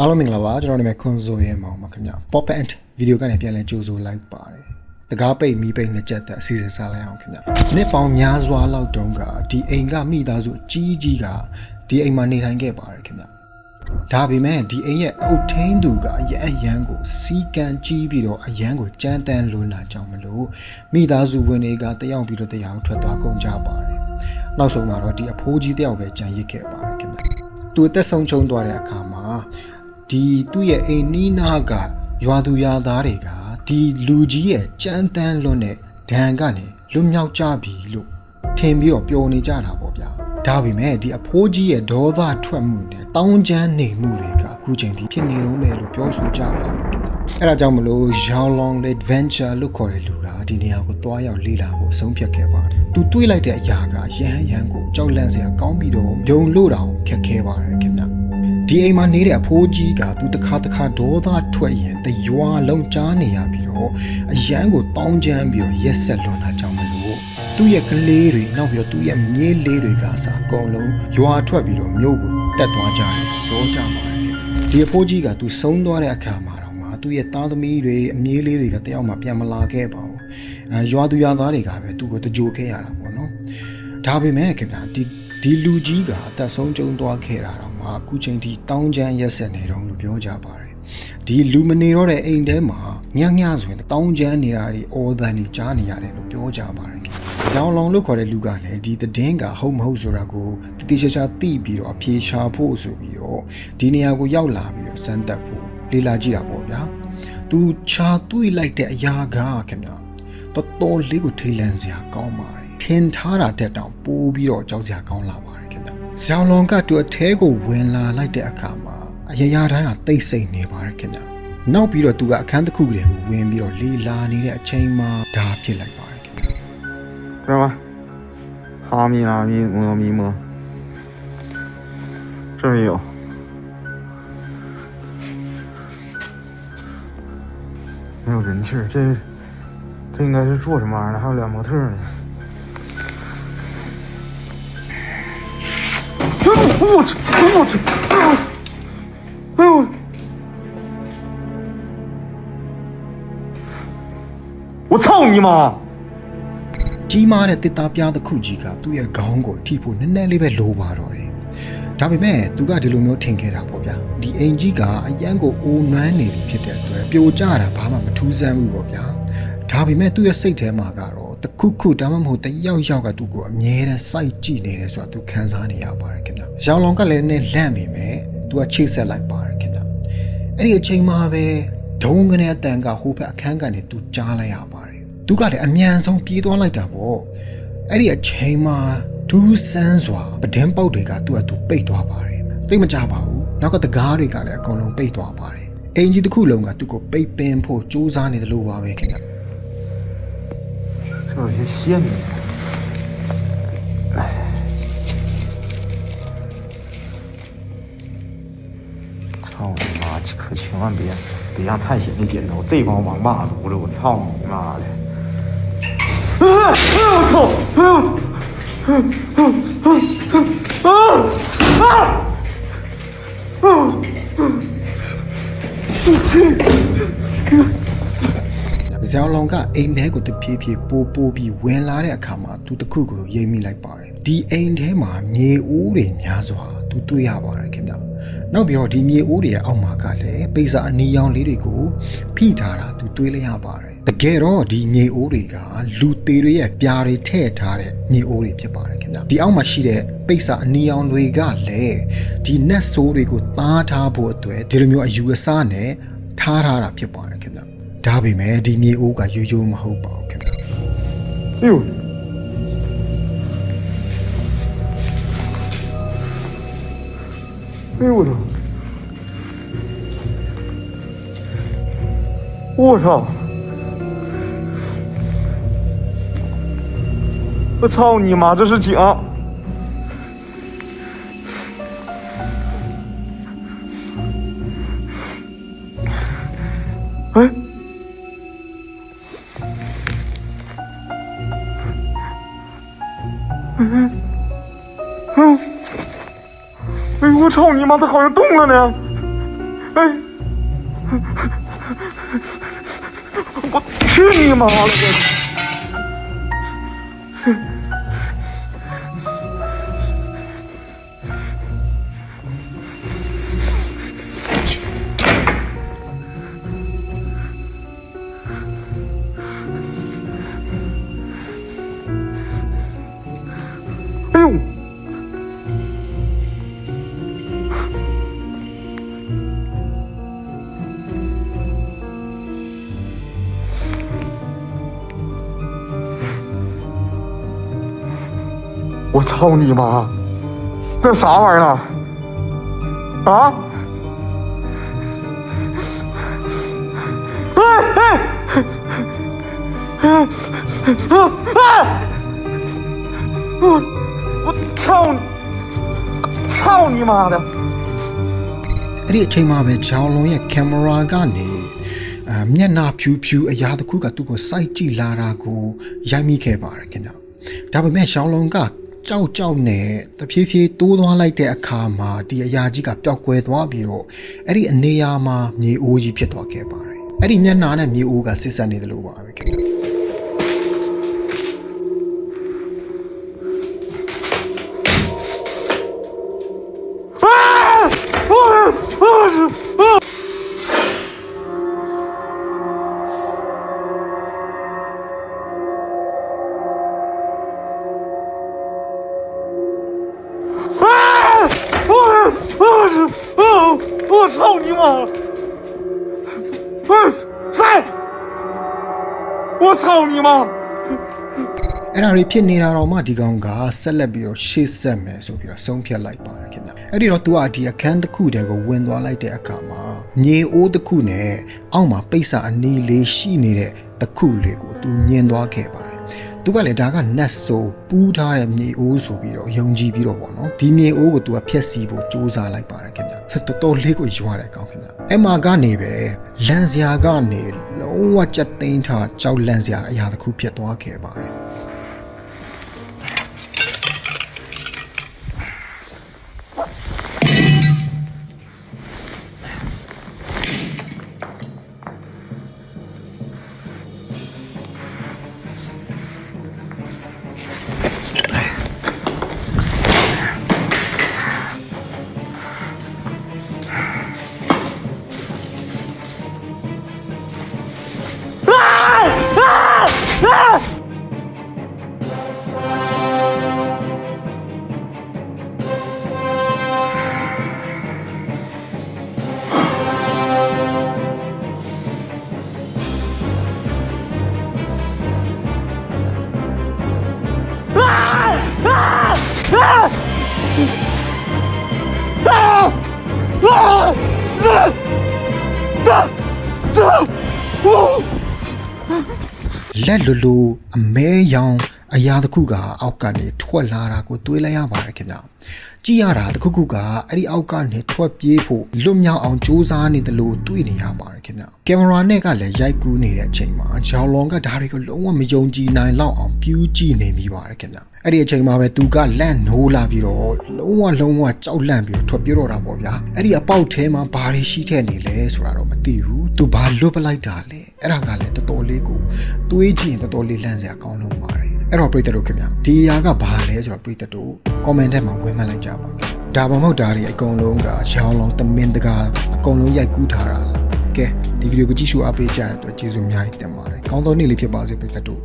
အားလုံးမင်္ဂလာပါကျွန်တော်နာမည်ခွန်စိုးရဲမောင်ပါခင်ဗျ Pop and Video ကနေပြန်လဲကြိုဆိုလိုက်ပါတယ်တကားပိတ်မီးပိတ်နှစ်ချက်သက်အစီအစဉ်စားလိုက်အောင်ခင်ဗျနှစ်ပေါင်းများစွာလောက်တုန်းကဒီအိမ်ကမိသားစုအကြီးကြီးကဒီအိမ်မှာနေထိုင်ခဲ့ပါတယ်ခင်ဗျဒါပေမဲ့ဒီအိမ်ရဲ့အုတ်ထင်းသူကအရန်အရန်ကိုစီကံကြီးပြီးတော့အရန်ကိုကြမ်းတမ်းလွန်းတာကြောင့်မလို့မိသားစုဝင်တွေကတယောက်ပြီးတော့တယောက်ထွက်သွားကုန်ကြပါတယ်နောက်ဆုံးမှာတော့ဒီအဖိုးကြီးတယောက်ပဲကြံရစ်ခဲ့ပါတယ်ခင်ဗျသူအသက်ဆုံးချုံသွားတဲ့အခါမှာ ဒီသူ့ရဲ့အိမ်နီးနားကရွာသူရွာသားတွေကဒီလူကြီးရဲ့ကြမ်းတမ်းလွန်းတဲ့ဒဏ်ကနေလွတ်မြောက်ကြပြီလို့ထင်ပြီးတော့ပျော်နေကြတာပေါ့ဗျာဒါပေမဲ့ဒီအဖိုးကြီးရဲ့ဒေါသထွက်မှုနဲ့တောင်းချမ်းနေမှုတွေကအခုချိန်ထိဖြစ်နေတော့မယ်လို့ပြောဆိုကြပါတယ်ခင်ဗျအဲ့ဒါကြောင့်မလို့ Yao Long Adventure လို့ခေါ်တဲ့လူကဒီနေရာကိုတွားရောက်လေ့လာဖို့ဆုံးဖြတ်ခဲ့ပါတယ်သူတွေးလိုက်တဲ့အရာကရဟန်းရဟန်းကိုကြောက်လန့်စရာကောင်းပြီးတော့ယုံလို့တောင်ခက်ခဲပါတယ်ခင်ဗျ ဒီအိမ်မှာနေတဲ့အဖိုးကြီးကသူတစ်ခါတစ်ခါဒေါသထွက်ရင်တရွာလုံးကြားနေရပြီးတော့အရန်ကိုတောင်းချမ်းပြီးတော့ရက်ဆက်လွန်တာကြောင့်မလို့သူ့ရဲ့ကလေးတွေနောက်ပြီးတော့သူ့ရဲ့မြေးလေးတွေကစအကုန်လုံးရွာထွက်ပြီးတော့မြို့ကိုတက်သွားကြတယ်ပြောကြပါတယ်ခင်ဗျဒီအဖိုးကြီးကသူဆုံးသွားတဲ့အခါမှာတော့မှသူ့ရဲ့သားသမီးတွေအမြေးလေးတွေကတယောက်မှပြန်မလာခဲ့ပါဘူးအဲရွာသူရွာသားတွေကပဲသူ့ကိုတကြိုခဲ့ရတာပေါ့နော်ဒါပေမဲ့ခင်ဗျဒီ ဒီလူကြီးကအသက်ဆုံးကျုံသွားခဲ့တာတော့မှအခုချိန်ထိတောင်းချမ်းရက်ဆက်နေတော့လို့ပြောကြပါတယ်ဒီလူမနေတော့တဲ့အိမ်ထဲမှာညံ့ညံ့ဆိုရင်တောင်းချမ်းနေတာတွေအော်သန်တွေကြားနေရတယ်လို့ပြောကြပါတယ်ခင်ဗျဇောင်းလောင်လို့ခေါ်တဲ့လူကလည်းဒီသတင်းကဟုတ်မဟုတ်ဆိုတာကိုတတိချာချာသိပြီးတော့အဖြေရှာဖို့ဆိုပြီးတော့ဒီနေရာကိုရောက်လာပြီးတော့စမ်းသပ်ဖို့လေ့လာကြည့်တာပေါ့ဗျာသူချာတွေးလိုက်တဲ့အရာကခင်ဗျတော်တော်လေးကိုထိတ်လန့်စရာကောင်းပါတယ်ထ င်ထားတာတက်တောင်ပိုးပြီးတော့ကြောက်စရာကောင်းလာပါတယ်ခင်ဗျဇောင်းလောင်ကသူအထဲကိုဝင်လာလိုက်တဲ့အခါမှာအရာရာတိုင်းကတိတ်ဆိတ်နေပါတယ်ခင်ဗျနောက်ပြီးတော့သူကအခန်းတစ်ခုကလေးကိုဝင်ပြီးတော့လေလာနေတဲ့အချိန်မှာဒါဖြစ်လိုက်ပါတယ်ခင်ဗျ 知道吧？哈密阿密么咪么，这儿也有。没有人气儿，这这应该是做什么玩意儿的？还有俩模特儿呢。 哎呦我操！哎呦我操！哎呦！哎呦！我操你妈！ ကြီးမားတဲ့တစ်သားပြားတစ်ခုကြီးကသူ့ရဲ့ခေါင်းကိုထိဖို့နည်းနည်းလေးပဲလိုပါတော့တယ်။ဒါပေမဲ့သူကဒီလိုမျိုးထင်ခဲ့တာပေါ့ဗျာ။ဒီအိမ်ကြီးကအရန်ကိုအိုနွမ်းနေပြီဖြစ်တဲ့အတွက်ပြိုကျတာဘာမှမထူးဆန်းဘူးပေါ့ဗျာ။ဒါပေမဲ့သူ့ရဲ့စိတ်ထဲမှာကတော့ ာ့ တခုခုဒါမှမဟုတ်တယောက်ယောက်ကသူ့ကိုအမြဲတမ်းစိုက်ကြည့်နေတယ်ဆိုတာသူခံစားနေရပါတယ်ခင်ဗျ။ရောင်လောင်ကလည်းနည်းလန့်မိမယ်။သူကချိတ်ဆက်လိုက်ပါတယ်ခင်ဗျ။အဲ့ဒီအချိန်မှာပဲဒုံကနေအတန်ကဟိုဘက်အခန်းကနေသူကြားလိုက်ရပါတယ်သူကလည်းအမြန်ဆုံးပြေးသွားလိုက်တာပေါ့အဲ့ဒီအချိန်မှာဒူးဆန်းစွာပဒင်းပေါက်တွေကသူ့အတူပိတ်သွားပါတယ်သိပ်မကြပါဘူးနောက်ကတကားတွေကလည်းအကုန်လုံးပိတ်သွားပါတယ်အင်ကြီးတစ်ခုလုံးကသူ့ကိုပိတ်ပင်ဖို့စူးစမ်းနေတယ်လို့ပါပဲခင်ဗျ 这有些线呢。哎，操你妈！可千万别别让探险的点着，这帮王八犊子！我操你妈的！啊我操！哎呦！啊啊啊！我去！ ဇောင်လောင်ကအိမ်ထဲကိုတဖြည်းဖြည်းပိုးပိုးပြီးဝင်လာတဲ့အခါမှာသူတစ်ခုကိုရိပ်မိလိုက်ပါတယ်ဒီအိမ်ထဲမှာမြေအိုးတွေများစွာသူတွေ့ရပါတယ်ခင်ဗျနောက်ပြီးတော့ဒီမြေအိုးတွေရဲ့အောက်မှာကလည်းပိစာအနီရောင်လေးတွေကိုဖိထားတာသူတွေ့လိုက်ရပါတယ်တကယ်တော့ဒီမြေအိုးတွေကလူသေးတွေရဲ့ပြားတွေထည့်ထားတဲ့မြေအိုးတွေဖြစ်ပါတယ်ခင်ဗျဒီအောက်မှာရှိတဲ့ပိစာအနီရောင်တွေကလည်းဒီနက်ဆိုးတွေကိုသားထားဖို့အတွက်ဒီလိုမျိုးအယူအဆနဲ့ထားထားတာဖြစ်ပါတယ်ခင်ဗျ ဒါပေမဲ့ဒီမြေအိုးကရိုးရိုးမဟုတ်ပါဘူးခင်ဗျာ 哎呦！哎呦我操！我操！我操你妈！这是井！ 嗯，嗯哎呦！我操你妈！它好像动了呢！哎我去你妈了！哎我操你妈！那啥玩意儿啊？啊！哎哎！啊啊啊！我我操你！操你妈的！ အဲ့ဒီအချိန်မှာပဲဂျောင်လွန်ရဲ့ကင်မရာကနေအမျက်နှာဖြူဖြူအရာတစ်ခုကသူ့ကိုစိုက်ကြည့်လာတာကိုရိုက်မိခဲ့ပါတယ်ခင်ဗျဒါပေမဲ့ဂျောင်လွန်က ကြောက်ကြောက်နဲ့တဖြည်းဖြည်းတိုးသွားလိုက်တဲ့အခါမှာဒီအရာကြီးကပျောက်ကွယ်သွားပြီးတော့အဲ့ဒီအနေအရာမှာမြေအိုးကြီးဖြစ်သွားခဲ့ပါတယ်အဲ့ဒီမျက်နှာနဲ့မြေအိုးကဆစ်ဆက်နေတယ်လို့ပါပဲခင်ဗျ 操你妈！哎，塞！我操你妈！ အဲ့ဒါတွေဖြစ်နေတာတော့မှဒီကောင်ကဆက်လက်ပြီးတော့ရှေ့ဆက်မယ်ဆိုပြီးတော့ဆုံးဖြတ်လိုက်ပါတယ်ခင်ဗျအဲ့ဒီတော့ तू ကဒီအခန်းတစ်ခုတည်းကိုဝင်သွားလိုက်တဲ့အခါမှာမြေအိုးတစ်ခုနဲ့အောက်မှာပိတ်စာအနီးလေးရှိနေတဲ့တစ်ခုလေးကို तू မြင်သွားခဲ့ပါတယ် တယ် သူကလည်းဒါကနတ်ဆိုပူးထားတဲ့မြေအိုးဆိုပြီးတော့ယုံကြည်ပြီးတော့ပေါ့နော်ဒီမြေအိုးကို तू ကဖျက်ဆီးဖို့စူးစမ်းလိုက်ပါတယ်ခင်ဗျတော်တော်လေးကိုရွာတဲ့အကောင်ခင်ဗျအဲ့မှာကနေပဲလန်စရာကနေလုံးဝကြက်သိမ်းထားကြောက်လန့်စရာအရာတစ်ခုဖြစ်သွားခဲ့ပါတယ် လက်လူလူအမဲရောင် အရာတစ်ခုကအောက်ကနေထွက်လာတာကိုတွေးလိုက်ရပါတယ်ခင်ဗျကြည့်ရတာတစ်ခုခုကအဲ့ဒီအောက်ကနေထွက်ပြေးဖို့လွတ်မြောက်အောင်စူးစမ်းနေတယ်လို့တွေးနေရပါတယ်ခင်ဗျကင်မရာနဲ့ကလည်းရိုက်ကူးနေတဲ့အချိန်မှာဂျောင်လွန်ကဒါတွေကိုလုံးဝမယုံကြည်နိုင်လောက်အောင်ပြူးကြည့်နေမိပါတယ်ခင်ဗျအဲ့ဒီအချိန်မှာပဲသူကလန့်နိုးလာပြီးတော့လုံးဝလုံးဝကြောက်လန့်ပြီးတော့ထွက်ပြေးတော့တာပေါ့ဗျာအဲ့ဒီအပေါက်ထဲမှာဘာတွေရှိထည့်နေလဲဆိုတာတော့မသိဘူးသူဘာလွတ်ပလိုက်တာလဲအဲ့ဒါကလည်းတော်တော်လေးကိုတွေးကြည့်ရင်တော်တော်လေးလန့်စရာကောင်းလို့ပါတယ် အဲ့တော့ပရိသတ်တို့ခင်ဗျဒီအရာကဘာလဲဆိုတော့ပရိသတ်တို့ comment ထဲမှာဝင်မှတ်လိုက်ကြပါခင်ဗျဒါမှမဟုတ်ဒါတွေအကုန်လုံးကရောင်းလုံးတမင်တကာအကုန်လုံးရိုက်ကူးထားတာလားကဲဒီဗီဒီယိုကိုကြည့်ရှုအားပေးကြတဲ့အတွက်ကျေးဇူးအများကြီးတင်ပါတယ်ကောင်းသောနေ့လေးဖြစ်ပါစေပရိသတ်တို့